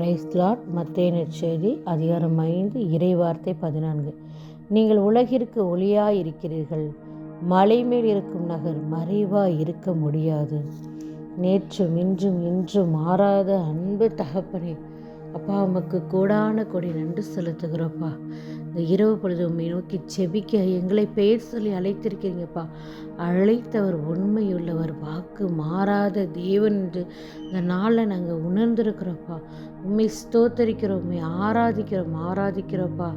பிரைஸ்லாட் மத்தேன செய்தி அதிகாரம் ஐந்து இறைவார்த்தை பதினான்கு. நீங்கள் உலகிற்கு ஒளியாக இருக்கிறீர்கள் மலை மேல் இருக்கும் நகர் மறைவாக இருக்க முடியாது. நேற்றும் இன்றும் இன்றும் மாறாத அன்பு தகப்பனே அப்பா உமக்கு கூடான கொடி நன்றி செலுத்துகிறோப்பா. இந்த இரவு பொழுது உண்மை நோக்கி செபிக்க எங்களை பெயர் சொல்லி அழைத்திருக்கிறீங்கப்பா. அழைத்தவர் உண்மையுள்ளவர் வாக்கு மாறாத தேவன் என்று இந்த நாளில் நாங்கள் உணர்ந்திருக்கிறோப்பா உண்மை ஸ்தோத்தரிக்கிறோம் உண்மை ஆராதிக்கிறோம் ஆராதிக்கிறோப்பா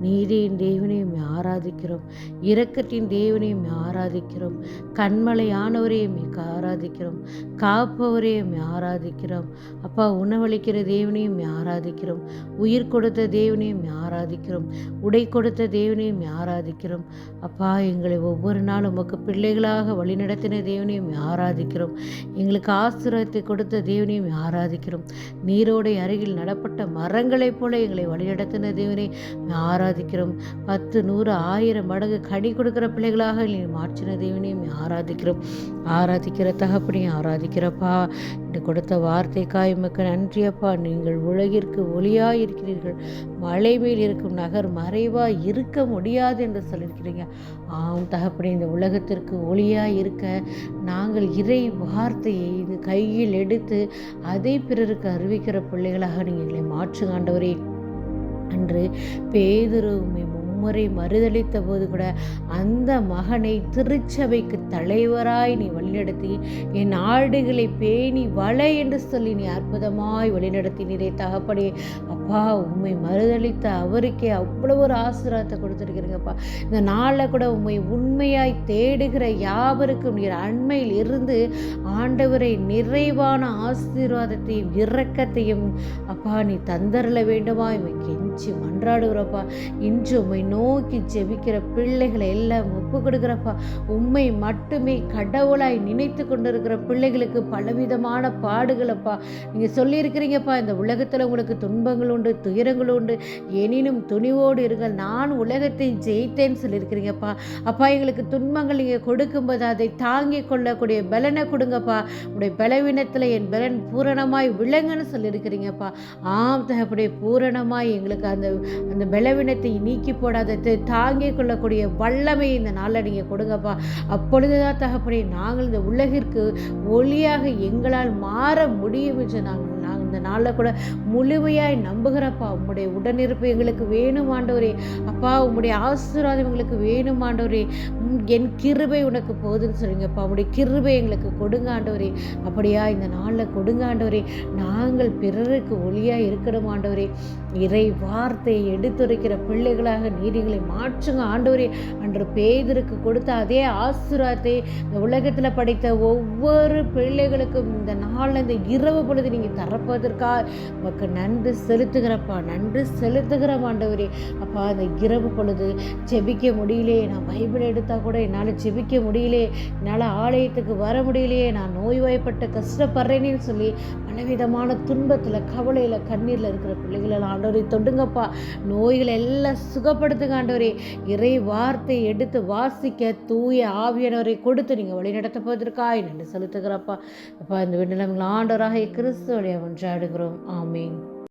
நீதியின் தேவனையும் ஆராதிக்கிறோம் இரக்கத்தின் தேவனையும் ஆராதிக்கிறோம் கண்மலையானவரையும் ஆராதிக்கிறோம் காப்பவரையும் ஆராதிக்கிறோம். அப்பா உணவளிக்கிற தேவனையும் ஆராதிக்கிறோம் உயிர் கொடுத்த தேவனையும் ஆராதிக்கிறோம். உடை கொடுத்த தேவனையும் ஆராதிக்கிறோம். அப்பா எங்களை ஒவ்வொரு நாளும் உமக்கு பிள்ளைகளாக வழிநடத்தின தேவனையும் ஆராதிக்கிறோம். எங்களுக்கு ஆசிரியத்தை கொடுத்த தேவனையும் ஆராதிக்கிறோம். நீரோடை அருகில் நடப்பட்ட மரங்களைப் போல எங்களை வழிநடத்தின தேவனை ஆராதிக்கிறோம். பத்து நூறு ஆயிரம் மடங்கு கனி கொடுக்கிற பிள்ளைகளாக நீ மாற்றின தேவனையும் ஆராதிக்கிறோம். ஆராதிக்கிற தகப்பனையும் ஆராதிக்கிறப்பா என்று கொடுத்த வார்த்தைக்காய் மக்கள் நன்றியப்பா நீங்கள் உலகிற்கு ஒளியாய் இருக்கிறீர்கள் மலை மேல் இருக்கும் நகர் மறைவாக இருக்க முடியாது என்று சொல்லியிருக்கிறீங்க. ஆம் தகப்பனே இந்த உலகத்திற்கு ஒளியாக இருக்க நாங்கள் இறை வார்த்தையை இது கையில் எடுத்து அதை பிறருக்கு அறிவிக்கிற பிள்ளைகளாக நீங்கள் எங்களை மாற்று காண்டவரே. அன்று பேதுரு முறை மும்முறை மறுதளித்த போது கூட அந்த மகனை திருச்சபைக்கு தலைவராய் நீ வழிநடத்தி என் ஆடுகளை பேணி வள என்று சொல்லி நீ அற்புதமாய் வழிநடத்தினீரே தகப்படே அப்பா உண்மை மறுதளித்த அவருக்கே அவ்வளோ ஒரு ஆசீர்வாதத்தை கொடுத்துருக்கிறீங்கப்பா. இந்த நாளில் கூட உண்மை உண்மையாய் தேடுகிற யாவருக்கும் நீர் அண்மையில் இருந்து ஆண்டவரை நிறைவான ஆசீர்வாதத்தையும் இரக்கத்தையும் அப்பா நீ தந்தரல வேண்டுமா? இவை கெஞ்சி மன்றாடுகிறப்பா. இன்று உண்மை நோக்கி ஜெபிக்கிற பிள்ளைகளை எல்லாம் ஒப்பு கொடுக்குறப்பா. உண்மை மட்டுமே கடவுளாய் நினைத்து கொண்டிருக்கிற பிள்ளைகளுக்கு பலவிதமான பாடுகளப்பா. நீங்கள் சொல்லியிருக்கிறீங்கப்பா இந்த உலகத்தில் உங்களுக்கு துன்பங்கள் உண்டு துயரங்கள் உண்டு. எனினும் துணிவோடு இருங்கள் நான் உலகத்தை ஜெயித்தேன்னு சொல்லியிருக்கிறீங்கப்பா. அப்பா எங்களுக்கு துன்பங்கள் நீங்கள் கொடுக்கும்போது அதை தாங்கி கொள்ளக்கூடிய பலனை கொடுங்கப்பா. உடைய பலவீனத்தில் என் பலன் பூரணமாய் விளங்குன்னு சொல்லியிருக்கிறீங்கப்பா. ஆம் தகப்படைய பூரணமாய் எங்களுக்கு அந்த அந்த பலவீனத்தை நீக்கி அதை தாங்கிக் கொள்ளக்கூடிய வல்லமை இந்த நாளில் நீங்கள் கொடுங்கப்பா. அப்பொழுதுதான் தகப்படைய நாங்கள் இந்த உலகிற்கு ஒளியாக எங்களால் மாற முடியும் என்று நாங்கள் இந்த நாளில் கூட முழுமையாய் நம்புகிறப்பா உம்முடைய உடனிருப்பு எங்களுக்கு வேணும் ஆண்டவரே. அப்பா உம்முடைய ஆசீர்வாதம் எங்களுக்கு வேணும் ஆண்டவரே. என் கிருபை உனக்கு போதுன்னு சொல்லுங்கப்பா. உடைய கிருபை எங்களுக்கு கொடுங்க ஆண்டவரே. அப்படியா இந்த நாளில் கொடுங்க ஆண்டவரே. நாங்கள் பிறருக்கு ஒளியாக இருக்கணும் ஆண்டவரே. இறை வார்த்தையை எடுத்துரைக்கிற பிள்ளைகளாக நீதிகளை மாற்றுங்க ஆண்டவரே. அன்று பேதருக்கு கொடுத்த அதே ஆசீர்வாதத்தை இந்த உலகத்தில் படைத்த ஒவ்வொரு பிள்ளைகளுக்கும் இந்த நாளில் இந்த இரவு பொழுது நீங்கள் தரப்பதற்காக உமக்கு நன்றி செலுத்துகிறப்பா நன்றி செலுத்துகிற ஆண்டவரே. அப்பா அந்த இரவு பொழுது ஜெபிக்க முடியலையே நான் பைபிள் எடுத்தால் கூட என்னால் ஜெபிக்க முடியலையே என்னால் ஆலயத்துக்கு வர முடியலையே நான் நோய்வாய்ப்பட்டு கஷ்டப்படுறேனேன்னு சொல்லி பலவிதமான துன்பத்தில் கவலையில் கண்ணீரில் இருக்கிற பிள்ளைகளை ஆண்டவரை தொடுங்கப்பா. நோய்களை எல்லாம் சுகப்படுத்துங்க ஆண்டவரே. இறை வார்த்தை எடுத்து வாசிக்க தூய ஆவியானவரை கொடுத்து நீங்கள் வழிநடத்த போவதற்காக நன்றி செலுத்துகிறப்பா. அப்பா இந்த விண்ணலங்கள் ஆண்டவராக கிறிஸ்துவடைய நாடுகிறோம் ஆமீன்.